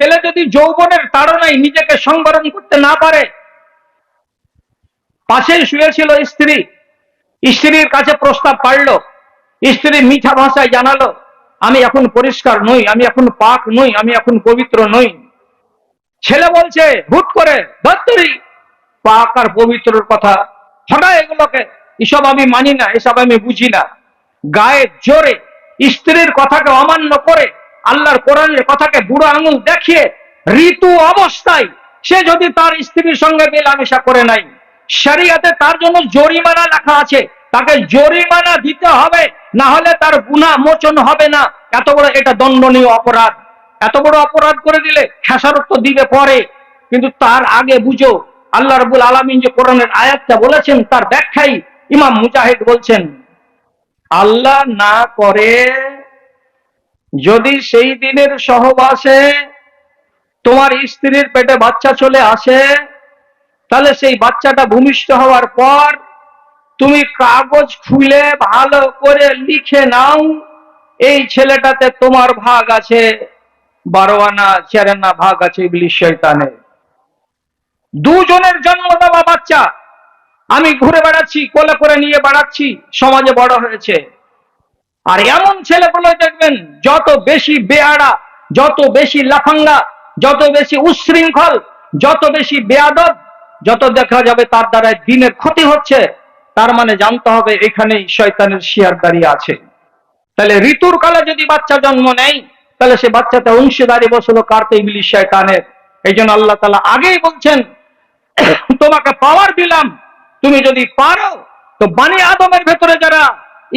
ছেলে যদি যৌবনের তাড়নায় নিজেকে সংবরণ করতে না পারে, পাশেই শুয়েছিল স্ত্রী। স্ত্রীর কাছে প্রস্তাব পারল। স্ত্রী মিঠা ভাষায় জানালো, আমি এখন পরিষ্কার নই, আমি এখন পাক নই, আমি এখন পবিত্র নই। ছেলে বলছে, হুট করে ধত্তরি পাক আর পবিত্রর কথা ছড়া এগুলোকে, এসব আমি মানি না, এসব আমি বুঝি না। গায়ে জোরে স্ত্রীর কথাকে অমান্য করে আল্লাহর কোরআনের কথাকে বুড়ো আঙুল দেখিয়ে ঋতু অবস্থায় সে যদি তার স্ত্রীর সঙ্গে মেলামেশা করে নাই, শরিয়াতে তার জন্য জরিমানা লেখা আছে। তাকে জরিমানা দিতে হবে, না হলে তার গুণা মোচন হবে না। এত বড় এটা দণ্ডনীয় অপরাধ। এত বড় অপরাধ করে দিলে খেসারত দিবে পরে। কিন্তু তার আগে বুঝো, আল্লাহ রবুল আলমিন যে কোরআনের আয়াতটা বলেছেন, তার ব্যাখ্যাই ইমাম মুজাহিদ বলছেন, আল্লাহ না করে যদি সেই দিনের সহবাসে তোমার স্ত্রীর পেটে বাচ্চা চলে আসে, তাহলে সেই বাচ্চাটা ভূমিষ্ঠ হওয়ার পর তুমি কাগজ খুলে ভালো করে লিখে নাও, এই ছেলেটাতে তোমার ভাগ আছে। বারোয়ানা আনা চার ভাগ আছে শয়তানের। দুজনের জন্ম দেওয়া বাচ্চা। আমি ঘুরে বেড়াচ্ছি, কোলে করে নিয়ে বেড়াচ্ছি, সমাজে বড় হয়েছে। আর এমন ছেলেগুলো দেখবেন, যত বেশি বেয়াড়া, যত বেশি লাফাঙ্গা, যত বেশি উচ্ছৃঙ্খল, যত বেশি বেয়াদব, যত দেখা যাবে তার দ্বারা দিনের ক্ষতি হচ্ছে, তার মানে জানতে হবে এখানেই শয়তানের শিয়ার দাঁড়িয়ে আছে। তাহলে ঋতুর কালে যদি বাচ্চা জন্ম নেয়, তাহলে সে বাচ্চাতে অংশীদারি বসল কারতে ইংলিশ শয়তানের। এই জন্য আল্লাহ তালা আগেই বলছেন, তোমাকে পাওয়ার দিলাম, তুমি যদি পারো, তো বানি আদমের ভেতরে যারা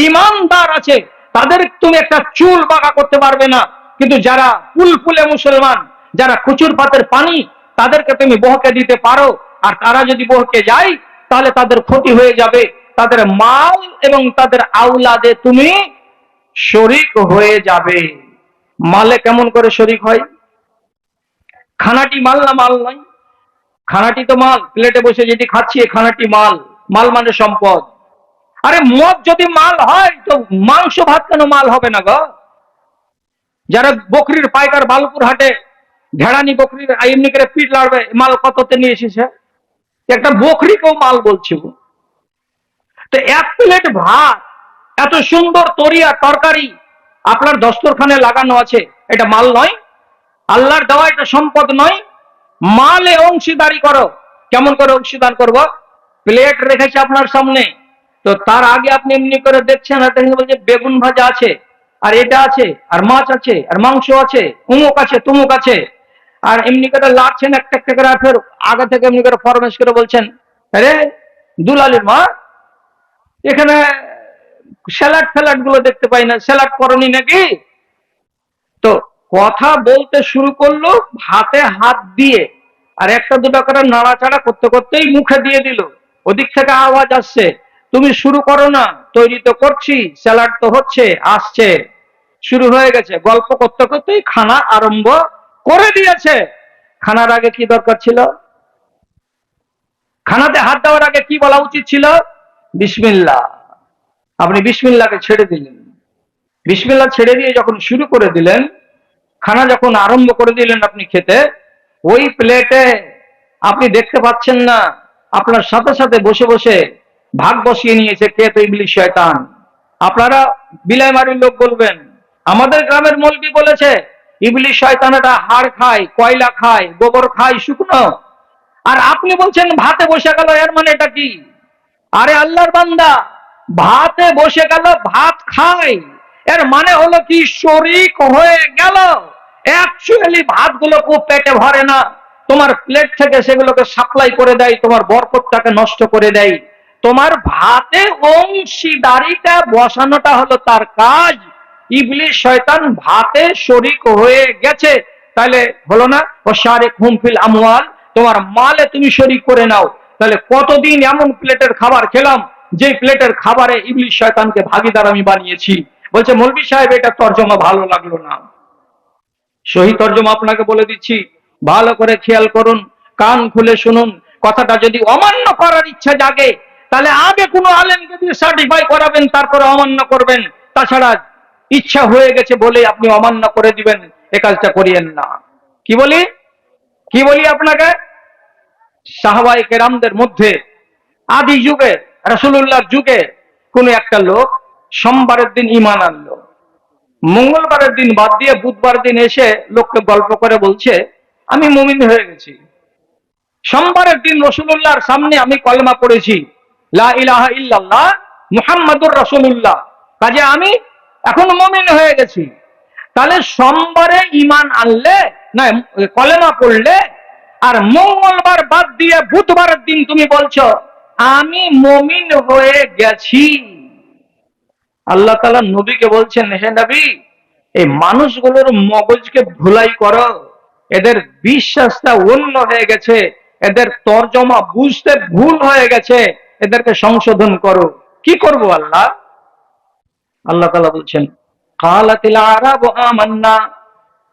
ইমানদার আছে তাদের তুমি একটা চুল বাঁকা করতে পারবে না। কিন্তু যারা ফুলফুলে মুসলমান, যারা কুচুর পাতের পানি, তাদেরকে তুমি বহকে দিতে পারো। আর তারা যদি বহকে যায়, তাহলে তাদের ক্ষতি হয়ে যাবে। তাদের মাল এবং তাদের আউলাদে তুমি শরিক হয়ে যাবে। মালে কেমন করে শরিক হয়? খানাটি মাল না মাল নয় খানাটি তো মাল। প্লেটে বসে যেটি খাচ্ছি খানাটি মাল। মাল মানে সম্পদ। আরে মদ যদি মাল হয়, তো মাংস ভাত কেন মাল হবে না গো? যারা বকরির পাইকার বালপুর হাটে ভেড়ানি বকরির এমনি করে পিট লাড়বে মাল কততে নিয়ে এসেছে? একটা বকরিকেও মাল বলছি। তো এক প্লেট ভাত, এত সুন্দর তরিয়া তরকারি আপনার দস্তরখানে লাগানো আছে, এটা মাল নয়। আল্লাহর দেওয়া এটা সম্পদ নয়। মালে অংশীদারি করো। কেমন করে অংশীদার করব? প্লেট রেখেছে আপনার সামনে। তো তার আগে আপনি এমনি করে দেখছেন আর দেখেন বলছে বেগুন ভাজা আছে, আর এটা আছে, আর মাছ আছে, আর মাংস আছে, উমুক আছে, তুমুক আছে। আর এমনি করে লাগছেন, একটা একটা করে ফের আগে থেকে এমনি করে ফরমেশ করে বলছেন, আরে, দুলালের মা, এখানে স্যালাড ফ্যালাডগুলো দেখতে পাই না, স্যালাড করনি নাকি? তো কথা বলতে শুরু করল, হাতে হাত দিয়ে, আর একটা দুটো করে নাড়াচাড়া করতে করতেই মুখে দিয়ে দিল। ওদিক থেকে আওয়াজ আসছে। তুমি শুরু করো না, তৈরি তো করছি স্যালাড তো হচ্ছে, আসছে। শুরু হয়ে গেছে, গল্প করতে করতেই খানা আরম্ভ করে দিয়েছে। খানার আগে কি দরকার ছিল? খানাতে হাত দেওয়ার আগে কি বলা উচিত ছিল? বিসমিল্লাহ আপনি বিসমিল্লাকে ছেড়ে দিলেন। বিসমিল্লাহ ছেড়ে দিয়ে যখন শুরু করে দিলেন, খানা যখন আরম্ভ করে দিলেন আপনি খেতে, ওই প্লেটে আপনি দেখতে পাচ্ছেন না, আপনার সাথে সাথে বসে বসে ভাগ বসিয়ে নিয়েছে, কে তো ইংলিশ শয়তান? আপনারা বিলাইমারির লোক বলবেন, আমাদের গ্রামের মলবি বলেছে, ইবলিশ শয়তানেরা হাড় খায়, কয়লা খায়, গোবর খায়, শুকনো। আর আপনি বলছেন ভাতে বসে গেল, এর মানে এটা কি? আরে আল্লাহর বান্দা, ভাতে বসে গেল, ভাত খায়। এর মানে হলো কি? শরিক হয়ে গেল। অ্যাকচুয়ালি ভাতগুলো খুব পেটে ভরে না। তোমার প্লেট থেকে সেগুলোকে সাপ্লাই করে দেয়, তোমার বরকতটাকে নষ্ট করে দেয়। তোমার ভাতে অংশীদারিটা বসানোটা হলো তার কাজ। ইবলিশ শয়তান ভাতে শরিক হয়ে গেছে। তাহলে হলো না, ও সারে খুমফিল আমওয়াল, তোমার মালে তুমি শরিক করে নাও। তাহলে কতদিন এমন প্লেটের খাবার খেলাম যে প্লেটের খাবারে ইবলিশ শয়তানকে ভাগিদার আমি বানিয়েছি? বলছে মৌলবি সাহেব, এটা তর্জমা ভালো লাগল না। সহি তর্জমা আপনাকে বলে দিচ্ছি, ভালো করে খেয়াল করুন, কান খুলে শুনুন। কথাটা যদি অমান্য করার ইচ্ছা জাগে তাহলে আগে কোনো আলেমকে দিয়ে সার্টিফাই করাবেন, তারপরে অমান্য করবেন। তাছাড়া ইচ্ছা হয়ে গেছে বলে আপনি অমান্য করে দিবেন, এ কাজটা করিয়েন না। কি বলি? কি বলি আপনাকে? সাহবাই কেরামদের মধ্যে আদি যুগে রসুল্লাহর যুগে কোন একটা লোক সোমবারের দিন ইমান আনলো। মঙ্গলবারের দিন বাদ দিয়ে বুধবার দিন এসে লোককে গল্প করে বলছে, আমি মুমিন হয়ে গেছি। সোমবারের দিন রসুল্লাহর সামনে আমি কলমা পড়েছি। লা ইলাহা কাজে আমি এখন মমিন হয়ে গেছি। তাহলে সোমবারে ইমান আনলে, না, কলেমা পড়লে, আর মঙ্গলবার বাদ দিয়ে বুধবারের দিন তুমি বলছো, আমি মমিন হয়ে গেছি। আল্লাহ তালা নবীকে বলছেন, হে নবী, এই মানুষগুলোর মগজকে ভুলাই করো। এদের বিশ্বাসটা অন্য হয়ে গেছে। এদের তর্জমা বুঝতে ভুল হয়ে গেছে। এদেরকে সংশোধন করো। কি করব আল্লাহ? আল্লাহ তালা বলছেন কালাতিল আরাব আমান্না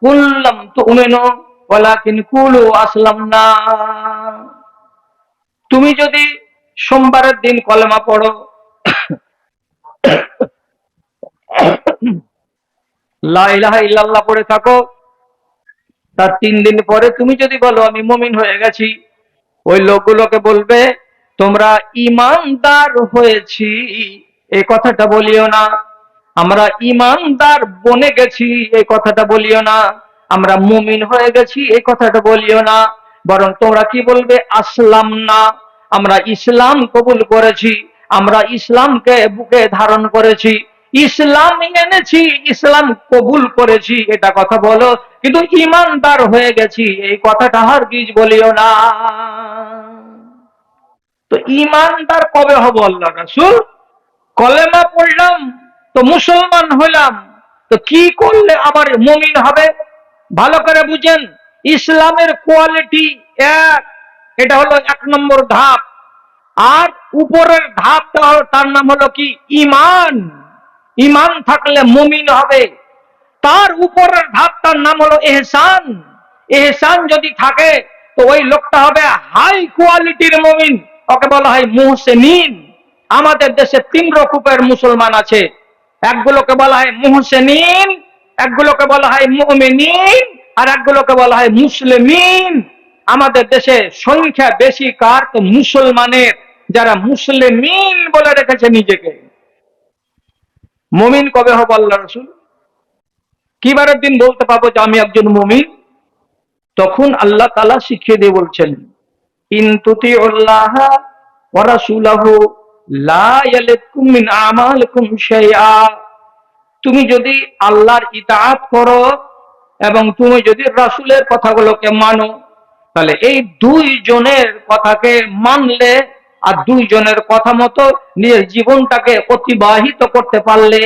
কুল্লাম তুমিনু ওয়ালাকিন কুলু আসলামনা। তুমি যদি সোমবারের দিন কলেমা পড়ো, লা ইল্লাল্লাহ পড়ে থাকো, তার তিন দিন পরে তুমি যদি বলো, আমি মুমিন হয়ে গেছি, ওই লোকগুলোকে বলবে তোমরা ইমানদার হয়েছি। এই কথাটা বলিও না। আমরা ইমানদার বনে গেছি, এই কথাটা বলিও না। আমরা মুমিন হয়ে গেছি, এই কথাটা বলিও না। বরং তোমরা কি বলবে? আসলাম না। আমরা ইসলাম কবুল করেছি। আমরা ইসলামকে বুকে ধারণ করেছি। ইসলাম এনেছি, ইসলাম কবুল করেছি। এটা কথা বলো, কিন্তু ইমানদার হয়ে গেছি। এই কথাটা হার বলিও না। তো ইমানদার কবে হব আল্লাহ রাসুল? কলেমা পড়লাম, তো মুসলমান হইলাম। তো কি করলে আবার মমিন হবে? ভালো করে বুঝেন, ইসলামের কোয়ালিটি এক, এটা হলো এক নম্বর ধাপ। আর উপরের ধাপটা তার নাম হলো কি? ইমান ইমান থাকলে মুমিন হবে। তার উপরের ধাপটার নাম হলো এহসান। এহসান যদি থাকে, তো ওই লোকটা হবে হাই কোয়ালিটির মুমিন। ওকে বলা হয় মুহসেনিন। আমাদের দেশে তিন রকমের মুসলমান আছে। একগুলোকে বলা হয় মুহসেনিন, একগুলোকে বলা হয় মুমিনিন, আর একগুলোকে বলা হয় মুসলিমিন। আমাদের দেশে সংখ্যা বেশি কার? তো মুসলমানের। যারা মুসলিমিন বলে রেখেছে নিজেকে। মমিন কবে হব আল্লাহ রসুল? কিবারের দিন বলতে পারব যে আমি একজন মমিন। তখন আল্লাহ তালা শিখিয়ে দিয়ে বলছেন তুমি যদি আল্লাহর ইতাআত করো এবং তুমি যদি রাসুলের কথাগুলোকে মানো, তাহলে এই দুই জনের কথাকে মানলে আর দুইজনের কথা মতো নিজের জীবনটাকে অতিবাহিত করতে পারলে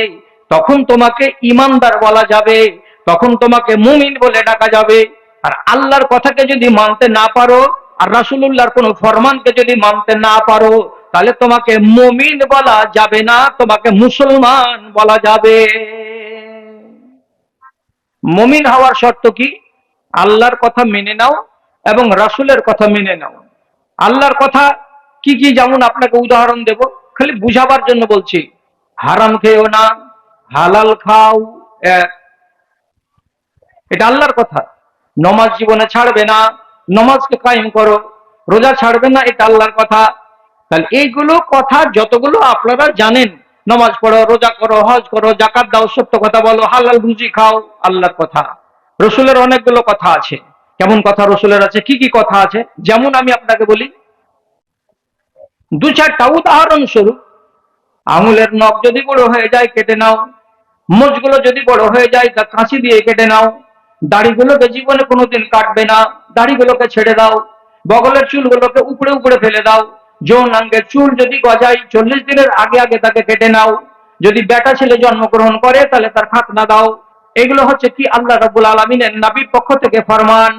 তখন তোমাকে ইমানদার বলা যাবে, তখন তোমাকে মুমিন বলে ডাকা যাবে। আর আল্লাহর কথাকে যদি মানতে না পারো আর রাসুলুল্লাহর কোন ফরমানকে যদি মানতে না পারো, তাহলে তোমাকে মুমিন বলা যাবে না, তোমাকে মুসলমান বলা যাবে। মুমিন হওয়ার শর্ত কি? আল্লাহর কথা মেনে নাও এবং রাসুলের কথা মেনে নাও। আল্লাহর কথা কি কি যেমন আপনাকে উদাহরণ দেব, খালি বুঝাবার জন্য বলছি। হারাম খেয়েও না, হালাল খাও। এটা আল্লাহর কথা। নমাজ জীবনে ছাড়বে না নমাজকে কায়েম করো, রোজা ছাড়বে না, এটা আল্লাহর কথা। তাহলে এইগুলো কথা যতগুলো আপনারা জানেন, নমাজ পড়ো, রোজা করো, হজ করো, জাকাত দাও, সত্য কথা বলো, হালাল রুজি খাও, আল্লাহর কথা। রসুলের অনেকগুলো কথা আছে। কেমন কথা রসুলের আছে? কি কি কথা আছে? যেমন আমি আপনাকে বলি, দু চারটা উদাহরণ স্বরূপ। আঙুলের নখ যদি বড় হয়ে যায়, কেটে নাও। মোজগুলো যদি বড় হয়ে যায়, তা কাঁচি দিয়ে কেটে নাও। দাড়িগুলোকে জীবনে কোনোদিন কাটবে না। দাড়িগুলোকে ছেড়ে দাও, বগলের চুলগুলোকে উপরে উপরে ফেলে দাও। যৌনাঙ্গের চুল যদি গজায়, চল্লিশ দিনের আগে আগে তাকে কেটে নাও। যদি বেটা ছেলে জন্মগ্রহণ করে, তাহলে তার খাতনা দাও। এগুলো হচ্ছে কি আল্লাহ রাবুল আলমিনের নাবির পক্ষ থেকে ফরমান।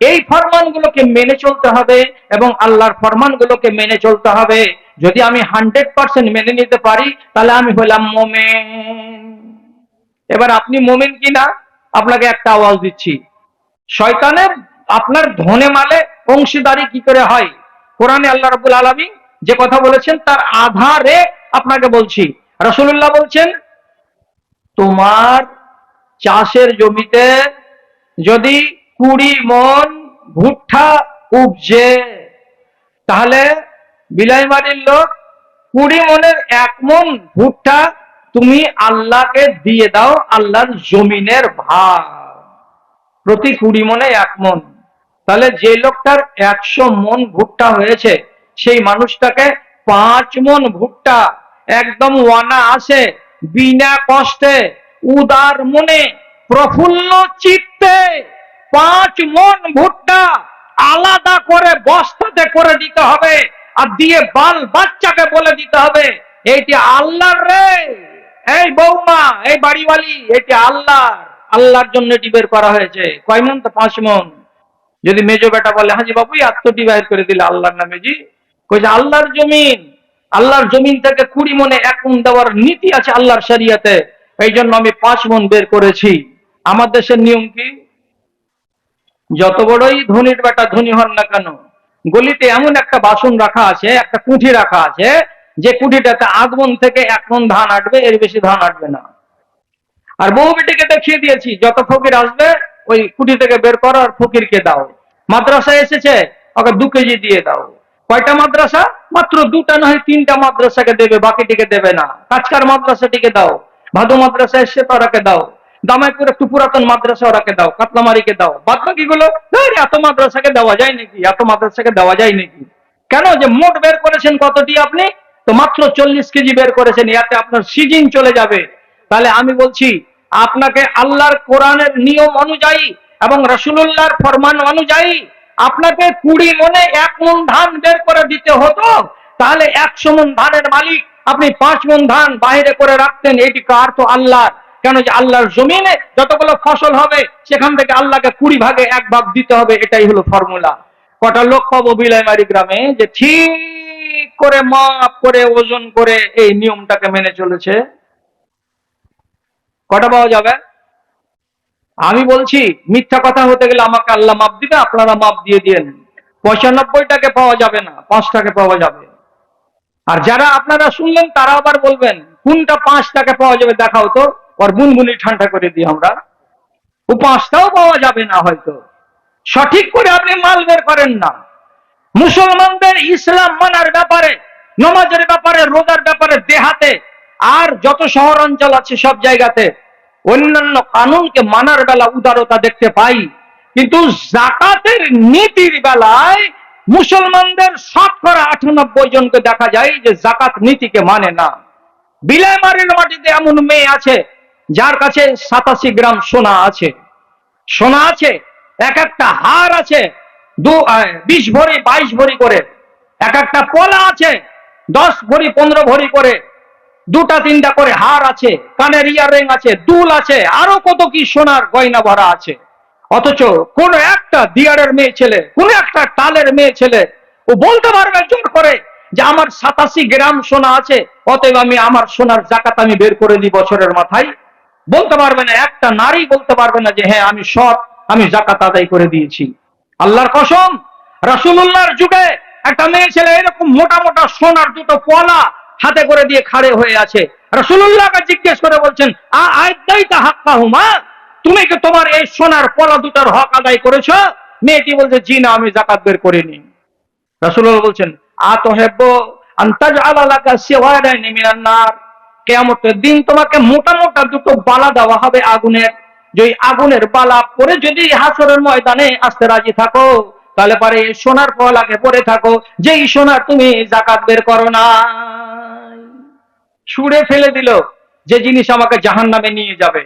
এই ফরমানগুলোকে মেনে চলতে হবে এবং আল্লাহর ফরমানগুলোকে মেনে চলতে হবে। যদি আমি হান্ড্রেড পার্সেন্ট মেনে নিতে পারি, তাহলে আমি হলাম মোমেন। এবার আপনি মোমেন কিনা? আপনাকে একটা আওয়াজ দিচ্ছি। শয়তানের আপনার ধনে মালে অংশীদারি কি করে হয়? কোরআনে আল্লাহ রাবুল আলমী যে কথা বলেছেন, তার আধারে আপনাকে বলছি। রসুল্লাহ বলছেন, তোমার চাষের জমিতে যদি কুড়ি মন ভুট্টা উপজে, তাহলে বিলাইমারির লোক কুড়ি মনের এক মন ভুট্টা তুমি আল্লাহকে দিয়ে দাও, আল্লাহর জমিনের ভাগ। প্রতি কুড়ি মনে এক মন। তাহলে যে লোকটার একশো মন ভুট্টা হয়েছে, সেই মানুষটাকে পাঁচ মন ভুট্টা একদম ওয়ানা আসে বিনা কষ্টে, উদার মনে, প্রফুল্ল চিত্তে পাঁচ মন ভুট্টা আলাদা করে বস্তাতে করে দিতে হবে আর দিয়ে বাল বাচ্চাকে বলে দিতে হবে, এইটি আল্লাহর রে, এই বৌমা, এই বাড়িওয়ালি এটি আল্লাহ আল্লাহর জন্য এটি বের করা হয়েছে। কয় মন তো পাঁচ মন? যদি মেজো বেটা বলে, হাজি বাবু আত্মটি বাইর করে দিলে আল্লাহর নামে জি? কইছে, আল্লাহর জমিন আল্লাহর জমিন থেকে কুড়ি মনে এক মন দেওয়ার নীতি আছে আল্লাহর শরিয়াতে। এই জন্য আমি পাঁচ মন বের করেছি। আমার দেশের নিয়ম কি? যত বড়ই ধনির বেটা ধনী হন না কেন, গলিতে এমন একটা বাসন রাখা আছে, একটা কুঠি রাখা আছে, যে কুঠিটাতে আগমন থেকে এক মন ধান আটবে, এর বেশি ধান আটবে না। আর বউ বেটিকে দেখিয়ে দিয়েছি, যত ফকির আসবে ওই কুটি থেকে বের করো আর ফকিরকে দাও। মাদ্রাসা এসেছে, ওকে দু কেজি দিয়ে দাও। কয়টা মাদ্রাসা? মাত্র দুটা, নয়, তিনটা মাদ্রাসাকে দেবে, বাকিটিকে দেবে না। কাছকার মাদ্রাসাটিকে দাও, ভাদু মাদ্রাসা এসছে তারাকে দাও, দামাইপুর একটু পুরাতন মাদ্রাসা ওরাকে দাও, কাতলামারিকে দাও। বাদ বাকি গুলো এত মাদ্রাসাকে দেওয়া যায় নাকি? এত মাদ্রাসাকে দেওয়া যায় নাকি? কেন যে মোট বের করেছেন কতটি আপনি? তো মাত্র চল্লিশ কেজি বের করেছেন, ইয়াতে আপনার সিজিন চলে যাবে। তাহলে আমি বলছি আপনাকে আল্লাহর কোরআনের নিয়ম অনুযায়ী এবং রসুল্লাহর ফরমান অনুযায়ী আপনাকে কুড়ি মনে এক মন ধান বের করে দিতে হতো, তাহলে একশো মন ধানের মালিক আপনি পাঁচ মন ধান বাইরে করে রাখতেন এটি কার তো আল্লাহর? কেন যে আল্লাহর জমিনে যতগুলো ফসল হবে, সেখান থেকে আল্লাহকে কুড়ি ভাগে এক ভাগ দিতে হবে, এটাই হলো ফর্মুলা। কটা লোক পাবো বিলাইমারি গ্রামে, যে ঠিক করে মাপ করে ওজন করে এই নিয়মটাকে মেনে চলেছে? কটা পাওয়া যাবে? আমি বলছি, মিথ্যা কথা হতে গেলে আমাকে আল্লাহ মাপ দিবে, আপনারা মাপ দিয়ে দিয়েন। পঁচানব্বইটাকে পাওয়া যাবে না, পাঁচটাকে পাওয়া যাবে। আর যারা আপনারা শুনলেন, তারা আবার বলবেন, কোনটা পাঁচটাকে পাওয়া যাবে দেখাও তো, ওর বুনবুনি ঠান্ডা করে দিই আমরা। ও পাঁচটাও পাওয়া যাবে না হয়তো। সঠিক করে আপনি মাল বের করেন না। মুসলমানদের ইসলাম মানার ব্যাপারে, নমাজের ব্যাপারে, রোজার ব্যাপারে দেহাতে আর যত শহর অঞ্চল আছে সব জায়গাতে অন্যান্য কানুনকে মানার বেলা উদারতা দেখতে পাই। কিন্তু জাকাতের নীতির বেলায় মুসলমানদের শতকরা আটানব্বই জনকে দেখা যায় যে জাকাত নীতিকে মানে না। বিলাইমারির মাটিতে এমন মেয়ে আছে, যার কাছে সাতাশি গ্রাম সোনা আছে। সোনা আছে, এক একটা হার আছে, দু বিশ ভরি, বাইশ ভরি করে। এক একটা পলা আছে, দশ ভরি, পনেরো ভরি করে। দুটা তিনটা করে হার আছে, কানের ইয়ারিং আছে, দুল আছে, আরও কত কি সোনার গয়না ভরা আছে। অথচ কোন একটা দিয়ারের মেয়ে ছেলে, কোন একটা টালের মেয়ে ছেলে, ও বলতে পারবে জোর করে যে আমার সাতাশি গ্রাম সোনা আছে, অতএব আমি আমার সোনার জাকাত আমি বের করে দিই বছরের মাথায়। বলতে পারবে না, একটা নারী বলতে পারবে না যে হ্যাঁ আমি সৎ, আমি জাকাত আদায় করে দিয়েছি। আল্লাহর কসম, রাসূলুল্লাহর যুগে একটা মেয়ে ছেলে এরকম মোটা মোটা সোনার দুটো পলা হাতে করে দিয়ে খাড়ে হয়ে আছে। রাসূলুল্লাহকে জিজ্ঞেস করে বলছেন, আ আয়দাইতা হাক্কা হুমা তুমি কি তোমার এই সোনার পলা দুটার হক আদায় করেছ? মেয়েটি বলছে, জি না, আমি জাকাত বের করিনি। রাসূলুল্লাহ বলছেন আ তো হেব্ব আন্তাজ আলালাকা সিওয়াদাইনি মিনান নার। কেয়ামতের দিন তোমাকে মোটা মোটা দুটো বালা দেওয়া হবে আগুনের। যে আগুনের বালা পরে যদি হাসরের ময়দানে আসতে রাজি থাকো তাহলে পরে সোনার ফল আগে পরে থাকো। যেই সোনার তুমি জাকাত বের করো না ছুঁড়ে ফেলে দিল যে জিনিস আমাকে জাহান নামে নিয়ে যাবে।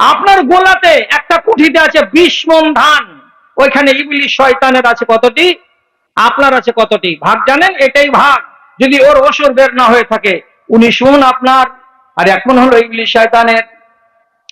আপনার গোলাতে একটা কুঠিতে আছে বিশ মন ধান। ওইখানে ইবলিশ শয়তানের আছে কতটি? আপনার আছে কতটি? ভাগ জানেন? এটাই ভাগ। যদি ওর ওসর বের না হয়ে থাকে, উনি শুন আপনার। আর এখন হলো ইংলিশ শয়তানের।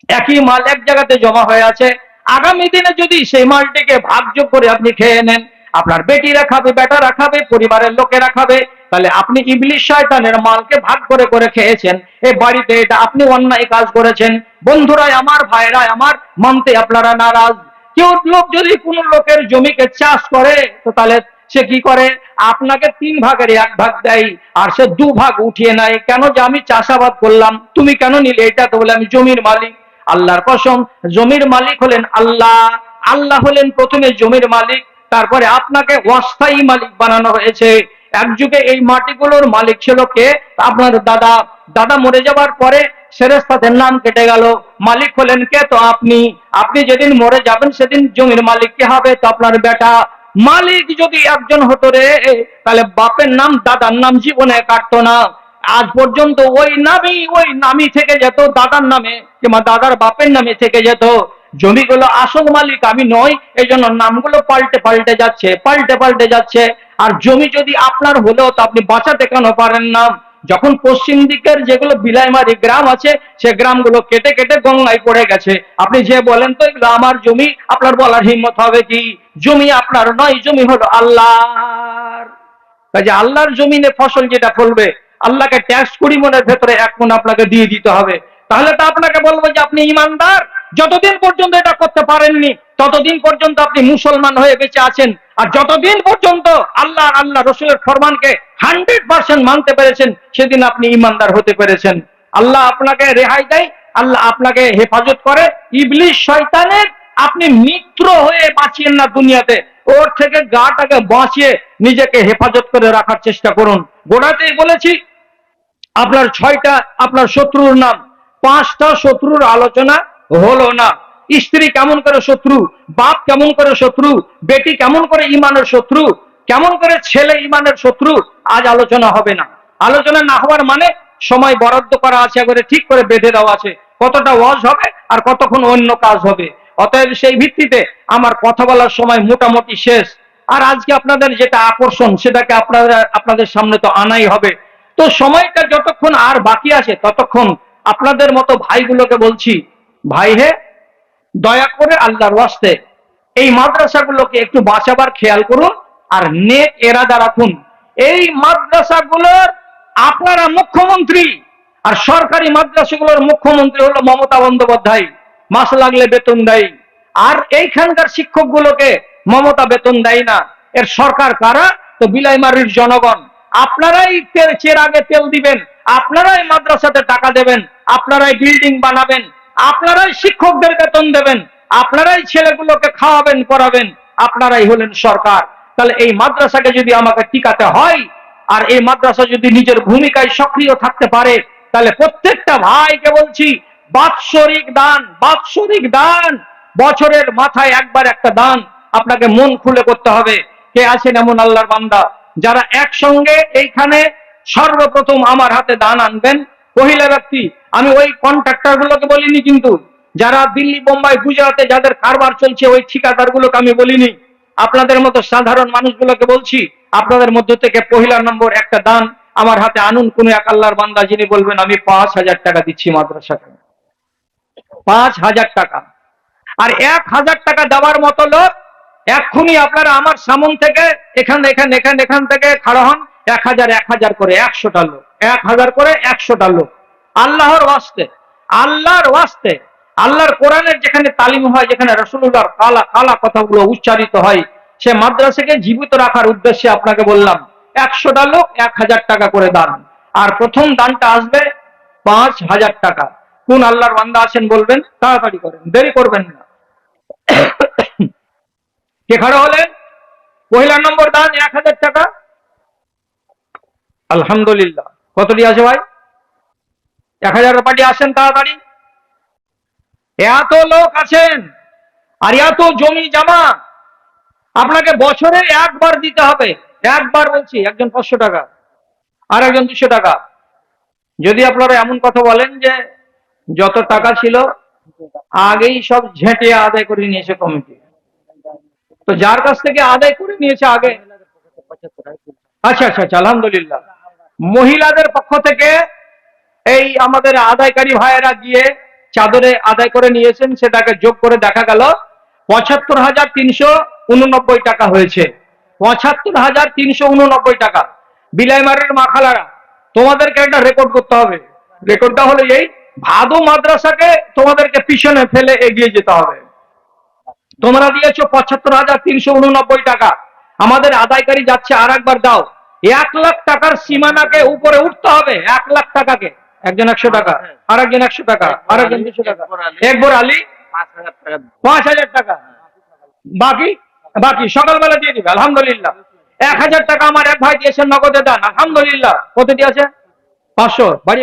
একই মাল এক জায়গাতে জমা হয়ে আছে। আগামী দিনে যদি সেই মালটিকে ভাগযোগ করে আপনি খেয়ে নেন, আপনার বেটিরা খাবে, বেটারা খাবে, পরিবারের লোকেরা খাবে, তাহলে আপনি ইবলিশ শয়তানের মালকে ভাগ করে করে খেয়েছেন, এই বাড়িতে এটা আপনি অন্যায় কাজ করেছেন। বন্ধুরাই আমার, ভাইরাই আমার, মানতে আপনারা নারাজ। কেউ লোক যদি কোন লোকের জমিকে চাষ করে, তো তাহলে সে কি করে? আপনাকে তিন ভাগের এক ভাগ দেয়, আর সে দু ভাগ উঠিয়ে নেয়। কেন যে আমি চাষাবাদ করলাম, তুমি কেন নিলে? এটা তো বলে আমি জমির মালিক। আল্লাহর কসম, জমির মালিক হলেন আল্লাহ। আল্লাহ হলেন প্রথমে জমির মালিক, তারপরে আপনাকে অস্থায়ী মালিক বানানো হয়েছে। এক যুগে এই মাটিগুলোর মালিক ছিল কে? আপনার দাদা। দাদা মরে যাওয়ার পরে সেরেস্তাদের নাম কেটে গেল। মালিক হলেন কে? তো আপনি। আপনি যেদিন মরে যাবেন, সেদিন জমির মালিক কে হবে? তো আপনার বেটা। মালিক যদি একজন হতো রে, তাহলে বাপের নাম, দাদার নাম জীবনে কাটতো না। আজ পর্যন্ত ওই নামই ওই নামই থেকে যেত, দাদার নামে কিংবা দাদার বাপের নামে থেকে যেত। জমিগুলো আসল মালিক আমি নই এই জন্য নামগুলো পাল্টে পাল্টে যাচ্ছে, পাল্টে পাল্টে যাচ্ছে। আর জমি যদি আপনার হলেও তো আপনি বাঁচাতে কেন পারেন না? যখন পশ্চিম দিকের যেগুলো বিলাইমারি গ্রাম আছে, সে গ্রামগুলো কেটে কেটে গঙ্গায় পড়ে গেছে। আপনি যে বলেন তো, এগুলো আমার জমি, আপনার বলার হিম্মত হবে কি? জমি আপনার নয়, জমি হলো আল্লাহর। কাজে আল্লাহর জমিনে ফসল যেটা ফলবে আল্লাহকে ট্যাক্স কুড়ি মনের ভেতরে এক মন আপনাকে দিয়ে দিতে হবে। তাহলে তো আপনাকে বলব যে আপনি ইমানদার, যতদিন পর্যন্ত এটা করতে পারেননি, ততদিন পর্যন্ত আপনি মুসলমান হয়ে বেঁচে আছেন। আর যতদিন পর্যন্ত আল্লাহ আল্লাহ রসুলের ফরমানকে হান্ড্রেড পার্সেন্ট মানতে পেরেছেন, সেদিন আপনি ইমানদার হতে পেরেছেন। আল্লাহ আপনাকে রেহাই দেয়, আল্লাহ আপনাকে হেফাজত করে। ইবলিশ শয়তানের আপনি মিত্র হয়ে বাঁচিয়েন না দুনিয়াতে। ওর থেকে গাটাকে বাঁচিয়ে নিজেকে হেফাজত করে রাখার চেষ্টা করুন। গোড়াতেই বলেছি আপনার ছয়টা, আপনার শত্রুর নাম। পাঁচটা শত্রুর আলোচনা হলো না। স্ত্রী কেমন করে শত্রু? বাপ কেমন করে শত্রু? বেটি কেমন করে ইমানের শত্রু? কেমন করে ছেলে ইমানের শত্রু? আজ আলোচনা হবে না। আলোচনা না হওয়ার মানে সময় বরাদ্দ করা আছে, একবারে ঠিক করে বেঁধে দেওয়া আছে। কতটা ওয়াজ হবে আর কতক্ষণ অন্য কাজ হবে। অতএব সেই ভিত্তিতে আমার কথা বলার সময় মোটামুটি শেষ। আর আজকে আপনাদের যেটা আকর্ষণ, সেটাকে আপনারা আপনাদের সামনে তো আনাই হবে। তো সময়টা যতক্ষণ আর বাকি আছে, ততক্ষণ আপনাদের মতো ভাইগুলোকে বলছি, ভাই হে, দয়া করে আল্লাহর ওয়াস্তে এই মাদ্রাসাগুলোকে একটু বাঁচাবার খেয়াল করুন আর নেক এরাদা রাখুন। এই মাদ্রাসাগুলোর আপনারা মুখ্যমন্ত্রী আর সরকারি মাদ্রাসাগুলোর মুখ্যমন্ত্রী হলো মমতা বন্দ্যোপাধ্যায়। মাস লাগলে বেতন দেয়। আর এইখানকার শিক্ষকগুলোকে মমতা বেতন দেয় না। এর সরকার কারা? তো বিলাইমারির জনগণ। আপনারাই চের আগে তেল দিবেন, আপনারাই মাদ্রাসাতে টাকা দেবেন, আপনারাই বিল্ডিং বানাবেন, আপনারাই শিক্ষকদের বেতন দেবেন, আপনারাই ছেলেগুলোকে খাওয়াবেন পড়াবেন আপনারাই হলেন সরকার। তাহলে এই মাদ্রাসাকে যদি আমাকে টিকাতে হয়, আর এই মাদ্রাসা যদি নিজের ভূমিকায় সক্রিয় থাকতে পারে, তাহলে প্রত্যেকটা ভাইকে বলছি, বাৎসরিক দান বাৎসরিক দান, বছরের মাথায় একবার একটা দান, আপনাকে মন খুলে করতে হবে। কে আছেন এমন আল্লাহর বান্দা? যারা একসঙ্গে এইখানে সর্বপ্রথম আমার হাতে দান আনবেন, মহিলা ব্যক্তি, আমি ওই কন্ট্রাক্টর গুলোকে বলিনি কিন্তু, যারা দিল্লি, বোম্বাই, গুজরাটে যাদের কারবার চলছে, ওই ঠিকাদার গুলোকে আমি বলিনি। আপনাদের মতো সাধারণ মানুষগুলোকে বলছি, আপনাদের মধ্য থেকে পহিলা নম্বর একটা দান আমার হাতে আনুন, কোন এক আল্লাহর বান্দা যিনি বলবেন, আমি পাঁচ হাজার টাকা দিচ্ছি মাদ্রাসাকে। পাঁচ হাজার টাকা। আর এক হাজার টাকা দেওয়ার মতো লোক এক্ষুনি আপনারা আমার সামন থেকে এখান এখান এখান এখান থেকে খাড়া হন। এক হাজার এক হাজার করে একশোটা লোক। এক হাজার করে একশোটা লোক। আল্লাহর ওয়াস্তে আল্লাহর ওয়াস্তে। আল্লাহর কোরআনের যেখানে তালিম হয়, যেখানে রসুল্লাহর কালা কালা কথাগুলো উচ্চারিত হয়, সে মাদ্রাসাকে জীবিত রাখার উদ্দেশ্যে আপনাকে বললাম, একশোটা লোক এক হাজার টাকা করে দান। আর প্রথম দানটা আসবে পাঁচ হাজার টাকা। কোন আল্লাহর বান্দা আছেন বলবেন, তাড়াতাড়ি করেন, দেরি করবেন না। খাড়া হলেন? পহিলা নম্বর দান এক হাজার টাকা। আলহামদুলিল্লাহ। কতটি আছে ভাই? এক হাজার পাটি আসেন তাড়াতাড়ি। এত লোক আছেন আর এত জমি জামা। আপনাকে বছরে একবার দিতে হবে। একবার বলছি, একজন পাঁচশো টাকা আর একজন দুশো টাকা। যদি আপনারা এমন কথা বলেন যে যত টাকা ছিল, আগেই সব ঝেঁটে আদায় করে নিয়েছে কমিটি। তো যার কাছ থেকে আদায় করে নিয়েছে আগে? আচ্ছা আচ্ছা আচ্ছা আলহামদুলিল্লাহ। মহিলাদের পক্ষ থেকে এই আমাদের আদায়কারী ভাইয়েরা গিয়ে চাদরে আদায় করে নিয়েছেন, সেটাকে যোগ করে দেখা গেল, পঁচাত্তর হাজার তিনশো উননব্বই টাকা হয়েছে। পঁচাত্তর হাজার তিনশো উননব্বই টাকা। বিলাইমারের মাখালারা তোমাদেরকে একটা রেকর্ড করতে হবে। রেকর্ডটা হলো এই ভাদু মাদ্রাসাকে তোমাদেরকে পিছনে ফেলে এগিয়ে যেতে হবে। তোমরা দিয়েছ পঁচাত্তর হাজার তিনশো উননব্বই টাকা। আমাদের আদায়কারী যাচ্ছে আর একবার দাও। এক লাখ টাকার সীমানাকে উপরে উঠতে হবে এক লাখ টাকাকে। একজন একশো টাকা আর একজন একশো টাকা আর একজন দুশো টাকা। একবার আলী। পাঁচ হাজার টাকা পাঁচ হাজার টাকা। বাকি? বাকি সকালবেলা দিয়ে দিবে আলহামদুলিল্লাহ। এক হাজার টাকা আমার এক ভাই দিয়েছেন নগদে দান আলহামদুলিল্লাহ। কত দিয়েছে পাঁচশো। বাড়ি